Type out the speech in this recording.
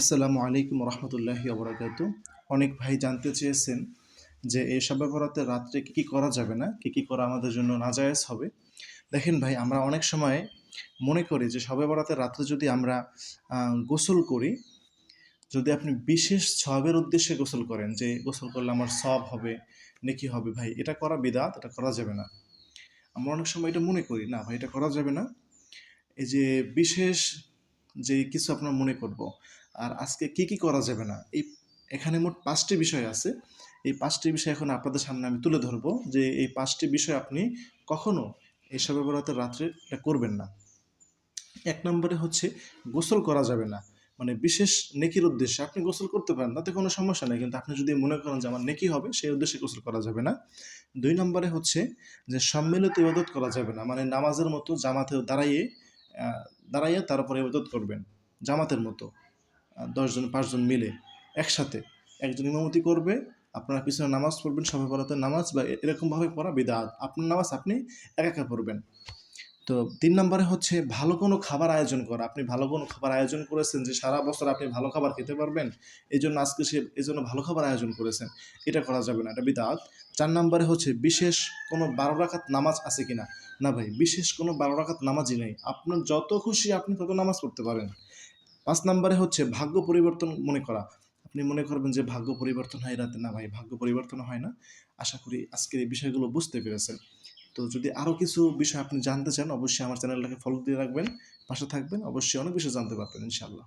আসসালামু আলাইকুম রহমতুল্লাহি আবরাকাত অনেক ভাই জানতে চেয়েছেন যে এই শবে বরাতের রাত্রে কী কী করা যাবে না, কী কী করা আমাদের জন্য নাজায়েজ হবে। দেখেন ভাই, আমরা অনেক সময় মনে করি যে সবে বরাতের রাত্রে যদি আমরা গোসল করি, যদি আপনি বিশেষ সবের উদ্দেশ্যে গোসল করেন, যে গোসল করলে আমার সব হবে, নেকি হবে, ভাই, এটা করা বিদাত, এটা করা যাবে না। আমরা অনেক সময় এটা মনে করি, না ভাই, এটা করা যাবে না। এই যে বিশেষ যে কিছু আপনার মনে করব। আর আজকে কি কি করা যাবে না? এই, এখানে মোট পাঁচটি বিষয় আছে। এই পাঁচটি বিষয় এখন আপনাদের সামনে আমি তুলে ধরবো যে এই পাঁচটি বিষয় আপনি কখনো এই সবে বরাতের রাত্রে এটা করবেন না। এক নম্বরে হচ্ছে গোসল করা যাবে না। মানে বিশেষ নেকির উদ্দেশ্যে। আপনি গোসল করতে পারেন, তাতে কোনো সমস্যা নেই। কিন্তু আপনি যদি মনে করেন যে আমার নেকি হবে, সেই উদ্দেশ্যে গোসল করা যাবে না। দুই নম্বরে হচ্ছে যে সম্মিলিত ইবাদত করা যাবে না। মানে নামাজের মতো জামাতে দাঁড়াইয়ে দাঁড়াইয়ে তারপরে ইবাদত করবেন, জামাতের মতো। দশজন, পাঁচজন মিলে একসাথে একজন ইমামতি করবে, আপনারা পিছনে নামাজ পড়বেন সবাই পড়াতে নামাজ বা এরকমভাবে পড়া বিদাত। আপনার নামাজ আপনি একা একা পড়বেন। তো তিন নম্বরে হচ্ছে ভালো কোনো খাবার আয়োজন করা। আপনি ভালো কোনো খাবার আয়োজন করেছেন যে সারা বছর আপনি ভালো খাবার খেতে পারবেন এই জন্য আজকে সে এই জন্য ভালো খাবার আয়োজন করেছেন, এটা করা যাবে না, এটা বিদাত। চার নম্বরে হচ্ছে বিশেষ কোনো বারো রাখাত নামাজ আছে কিনা? না ভাই, বিশেষ কোনো বারো রাখাত নামাজই নেই। আপনার যত খুশি আপনি তত নামাজ পড়তে পারেন। পাঁচ নম্বরে হচ্ছে ভাগ্য পরিবর্তন মনে করা। আপনি মনে করবেন যে ভাগ্য পরিবর্তন হয় রাতে? না ভাই, ভাগ্য পরিবর্তন হয় না। আশা করি আজকের এই বিষয়গুলো বুঝতে পেরেছেন। তো যদি আরও কিছু বিষয় আপনি জানতে চান, অবশ্যই আমার চ্যানেলটাকে ফলো দিয়ে রাখবেন, পাশে থাকবেন, অবশ্যই অনেক বিষয় জানতে পারবেন, ইনশাআল্লাহ।